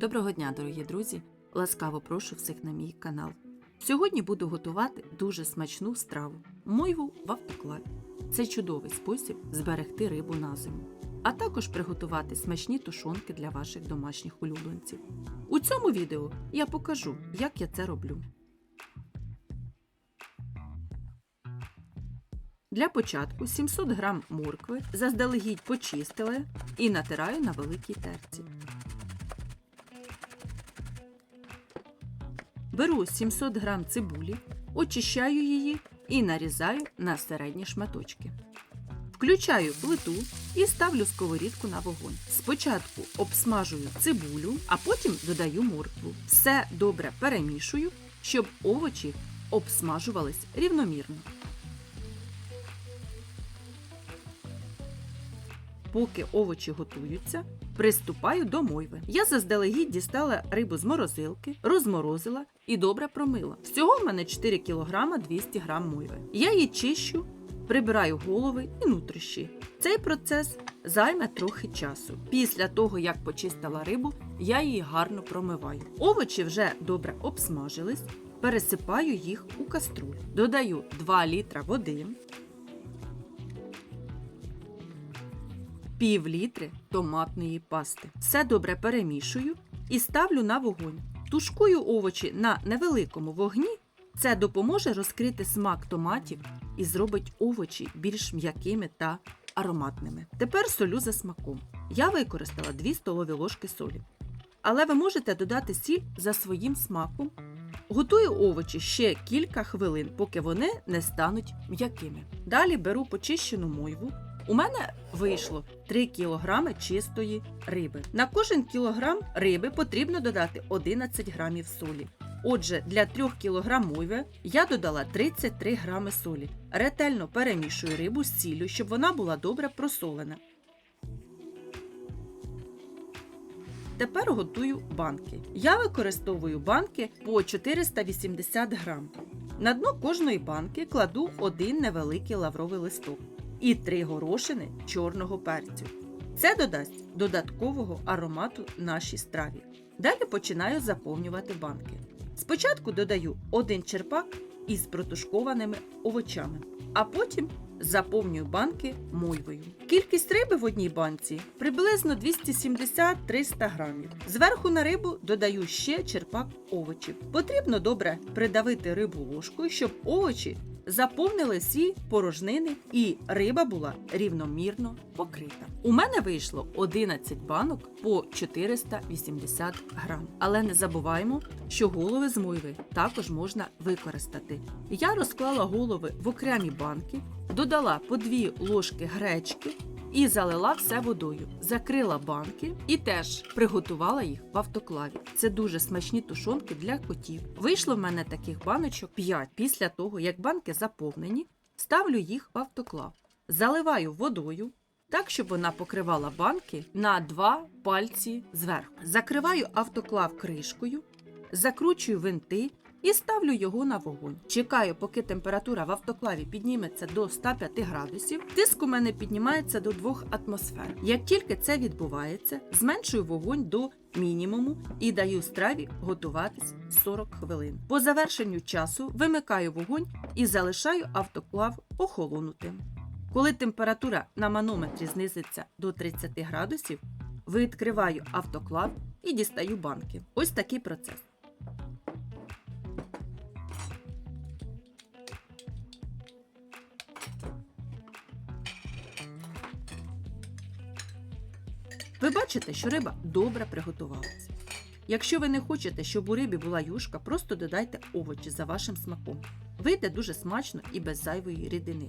Доброго дня, дорогі друзі! Ласкаво прошу всіх на мій канал. Сьогодні буду готувати дуже смачну страву мойву в автоклаві. Це чудовий спосіб зберегти рибу на зиму, а також приготувати смачні тушонки для ваших домашніх улюбленців. У цьому відео я покажу, як я це роблю. Для початку 700 г моркви заздалегідь почистила і натираю на великій терці. Беру 700 г цибулі, очищаю її і нарізаю на середні шматочки. Включаю плиту і ставлю сковорідку на вогонь. Спочатку обсмажую цибулю, а потім додаю моркву. Все добре перемішую, щоб овочі обсмажувались рівномірно. Поки овочі готуються, приступаю до мойви. Я заздалегідь дістала рибу з морозилки, розморозила і добре промила. Всього в мене 4 кг 200 г мойви. Я її чищу, прибираю голови і нутрощі. Цей процес займе трохи часу. Після того, як почистила рибу, я її гарно промиваю. Овочі вже добре обсмажились, пересипаю їх у каструлю. Додаю 2 літра води. Пів літри томатної пасти. Все добре перемішую і ставлю на вогонь. Тушкую овочі на невеликому вогні. Це допоможе розкрити смак томатів і зробить овочі більш м'якими та ароматними. Тепер солю за смаком. Я використала 2 столові ложки солі. Але ви можете додати сіль за своїм смаком. Готую овочі ще кілька хвилин, поки вони не стануть м'якими. Далі беру почищену мойву, у мене вийшло 3 кг чистої риби. На кожен кілограм риби потрібно додати 11 грамів солі. Отже, для 3 кг я додала 33 грами солі. Ретельно перемішую рибу з сіллю, щоб вона була добре просолена. Тепер готую банки. Я використовую банки по 480 грам. На дно кожної банки кладу один невеликий лавровий листок і 3 горошини чорного перцю. Це додасть додаткового аромату нашій страві. Далі починаю заповнювати банки. Спочатку додаю один черпак із протушкованими овочами, а потім заповнюю банки мойвою. Кількість риби в одній банці приблизно 270-300 грамів. Зверху на рибу додаю ще черпак овочів. Потрібно добре придавити рибу ложкою, щоб овочі заповнили всі порожнини і риба була рівномірно покрита. У мене вийшло 11 банок по 480 грам. Але не забуваємо, що голови з мойви також можна використати. Я розклала голови в окремі банки, додала по 2 ложки гречки. І залила все водою, закрила банки і теж приготувала їх в автоклаві. Це дуже смачні тушонки для котів. Вийшло в мене таких баночок 5. Після того, як банки заповнені, ставлю їх в автоклав, заливаю водою. Так, щоб вона покривала банки на два пальці зверху. Закриваю автоклав кришкою, закручую винти і ставлю його на вогонь. Чекаю, поки температура в автоклаві підніметься до 105 градусів. Тиск у мене піднімається до 2 атмосфер. Як тільки це відбувається, зменшую вогонь до мінімуму і даю страві готуватись 40 хвилин. По завершенню часу вимикаю вогонь і залишаю автоклав охолонутим. Коли температура на манометрі знизиться до 30 градусів, відкриваю автоклав і дістаю банки. Ось такий процес. Ви бачите, що риба добре приготувалася. Якщо ви не хочете, щоб у рибі була юшка, просто додайте овочі за вашим смаком. Вийде дуже смачно і без зайвої рідини.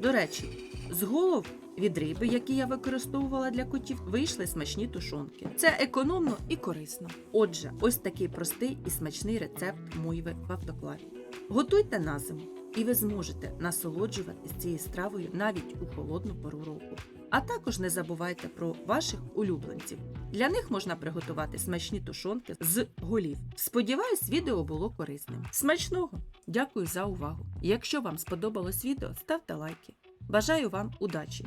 До речі, з голов від риби, які я використовувала для котів, вийшли смачні тушонки. Це економно і корисно. Отже, ось такий простий і смачний рецепт мойви в автоклаві. Готуйте на зиму, і ви зможете насолоджуватись цією стравою навіть у холодну пору року. А також не забувайте про ваших улюбленців. Для них можна приготувати смачні тушонки з голів. Сподіваюсь, відео було корисним. Смачного! Дякую за увагу! Якщо вам сподобалось відео, ставте лайки. Бажаю вам удачі!